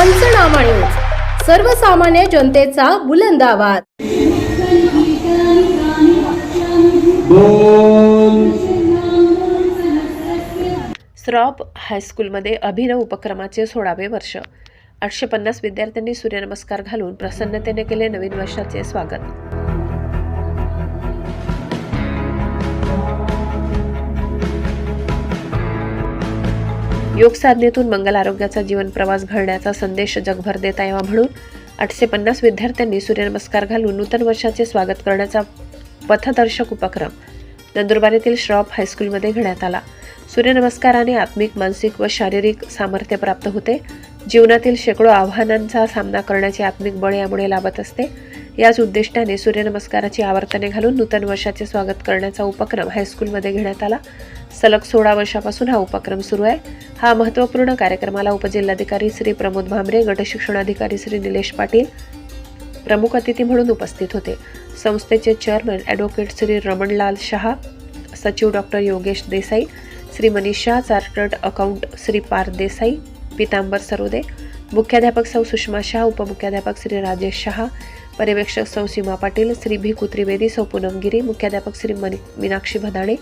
पंचनामा न्यूज सर्वसामान्य जनतेचा बुलंद आवाज. स्रॉप हायस्कूलमध्ये अभिनव उपक्रमाचे सोळावे वर्ष. आठशे पन्नास विद्यार्थ्यांनी सूर्यनमस्कार घालून प्रसन्नतेने केले नवीन वर्षाचे स्वागत. योग साधनेतून मंगल आरोग्याचा जीवन प्रवास घडण्याचा संदेश जगभर देता यावा म्हणून आठशे पन्नास विद्यार्थ्यांनी सूर्यनमस्कार घालून नूतन वर्षाचे स्वागत करण्याचा पथदर्शक उपक्रम नंदुरबार येथील श्रॉप हायस्कूलमध्ये घेण्यात आला. सूर्यनमस्काराने आत्मिक मानसिक व शारीरिक सामर्थ्य प्राप्त होते. जीवनातील शेकडो आव्हानांचा सामना करण्याचे आत्मिक बळ यामुळे लाभत असते. याच उद्दिष्टाने सूर्यनमस्काराची आवर्तने घालून नूतन वर्षाचे स्वागत करण्याचा उपक्रम हायस्कूलमध्ये घेण्यात आला. सलग सोळा वर्षापासून हा उपक्रम सुरू आहे. हा महत्त्वपूर्ण कार्यक्रमाला उपजिल्हाधिकारी श्री प्रमोद भामरे गटशिक्षणाधिकारी श्री निलेश पाटील प्रमुख अतिथी म्हणून उपस्थित होते. संस्थेचे चेअरमन ॲडव्होकेट श्री रमणलाल शहा सचिव doctor Yogesh Desai Shri Manish Shah chartered account Shri पार देसाई पितांबर सरोदे मुख्याध्यापक सौ सुषमा शाह उपमुख्याध्यापक श्री राजेश शहा पर्यवेक्षक सौ सीमा पाटील श्री भी कुत्रिवेदी सौ पूनमगिरी मुख्याध्यापक श्री मीनाक्षी भदाणे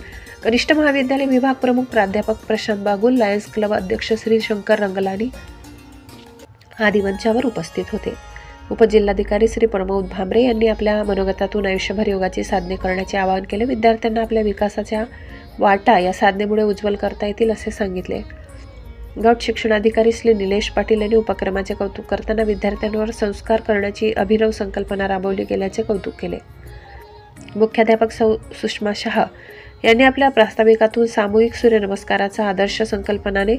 कनिष्ठ महाविद्यालय विभाग प्रमुख प्राध्यापक प्रशांत बागुल लायन्स क्लब अध्यक्ष श्री शंकर रंगलानी आदी मंचावर उपस्थित होते. उपजिल्हाधिकारी श्री प्रमोद भांबरे यांनी आपल्या मनोगतातून आयुष्यभर योगाची साधने करण्याचे आवाहन केले. विद्यार्थ्यांना आपल्या विकासाच्या वाटा या साधनेमुळे उज्ज्वल करता येतील असे सांगितले. गट शिक्षणाधिकारी श्री निलेश पाटील यांनी उपक्रमाचे कौतुक करताना विद्यार्थ्यांवर संस्कार करण्याची अभिनव संकल्पना राबवली गेल्याचे कौतुक केले. मुख्याध्यापक सौ सुषमा शहा यांनी आपल्या प्रास्ताविकातून सामूहिक सूर्यनमस्काराचा आदर्श संकल्पनाने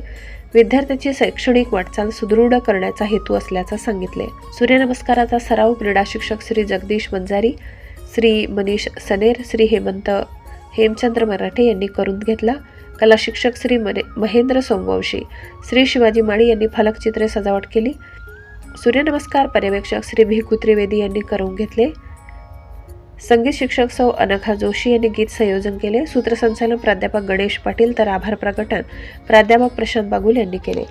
विद्यार्थ्यांची शैक्षणिक वाटचाल सुदृढ करण्याचा हेतू असल्याचं सांगितले. सूर्यनमस्काराचा सराव क्रीडा शिक्षक श्री जगदीश वंजारी श्री मनीष सनेर श्री हेमंत हेमचंद्र मराठे यांनी करून घेतला. कला शिक्षक श्री मने महेंद्र सोमवंशी श्री शिवाजी माळी यांनी फलकचित्रे सजावट केली. सूर्यनमस्कार पर्यवेक्षक श्री भिकू त्रिवेदी यांनी करून घेतले. संगीत शिक्षक सौ अनखा जोशी यांनी गीत संयोजन केले. सूत्रसंचालन प्राध्यापक गणेश पाटील तर आभार प्रकटन प्राध्यापक प्रशांत बागुल यांनी केले.